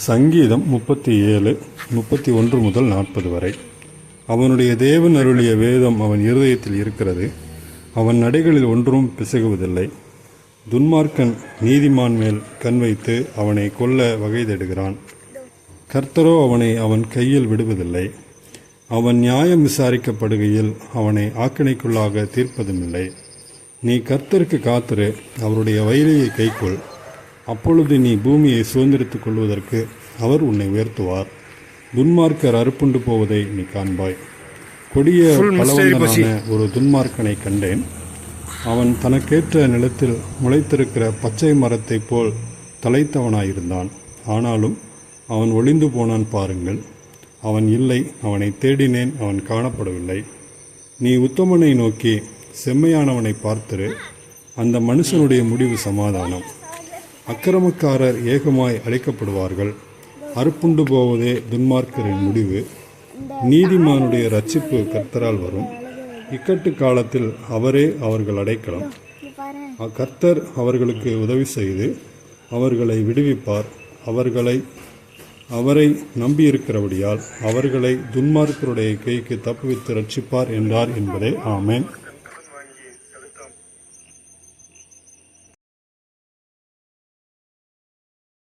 சங்கீதம் முப்பத்தி ஏழு முப்பத்தி ஒன்று முதல் நாற்பது வரை. அவனுடைய தேவன் அருளிய வேதம் அவன் இருதயத்தில் இருக்கிறது. அவன் நடைகளில் ஒன்றும் பிசகுவதில்லை. துன்மார்க்கன் நீதிமான் மேல் கண் வைத்து அவனை கொல்ல வகை தேடுகிறான். கர்த்தரோ அவனை அவன் கையில் விடுவதில்லை. அவன் நியாயம் விசாரிக்கப்படுகையில் அவனை ஆக்கினைக்குள்ளாக தீர்ப்பதுமில்லை. நீ கர்த்தருக்கு காத்திரு அவருடைய வயலையை கைக்கொள். அப்பொழுது நீ பூமியை சுதந்திரித்துக் கொள்வதற்கு அவர் உன்னை உயர்த்துவார். துன்மார்க்கர் அறுப்புண்டு போவதை நீ காண்பாய். கொடிய பலவந்தனான ஒரு துன்மார்க்கனை கண்டேன். அவன் தனக்கேற்ற நிலத்தில் முளைத்திருக்கிற பச்சை மரத்தைப் போல் தலைத்தவனாயிருந்தான் ஆனாலும் அவன் ஒளிந்து போனான் பாருங்கள். அவன் இல்லை அவனை தேடினேன் அவன் காணப்படவில்லை. நீ உத்தமனை நோக்கி செம்மையானவனை பார்த்திரு. அந்த மனுஷனுடைய முடிவு சமாதானம். அக்கிரமக்காரர் ஏகமாய் அழைக்கப்படுவார்கள். அறுப்புண்டு போவதே துன்மார்க்கரின் முடிவு. நீதிமானுடைய ரட்சிப்பு கர்த்தரால் வரும். இக்கட்டு காலத்தில் அவரே அவர்கள் அடைக்கலாம். கர்த்தர் அவர்களுக்கு உதவி செய்து அவர்களை விடுவிப்பார். அவர்களை அவரை நம்பியிருக்கிறபடியால் அவர்களை துன்மார்க்கருடைய கைக்கு தப்புவித்து ரட்சிப்பார் என்றார் என்பதே. ஆமேன்.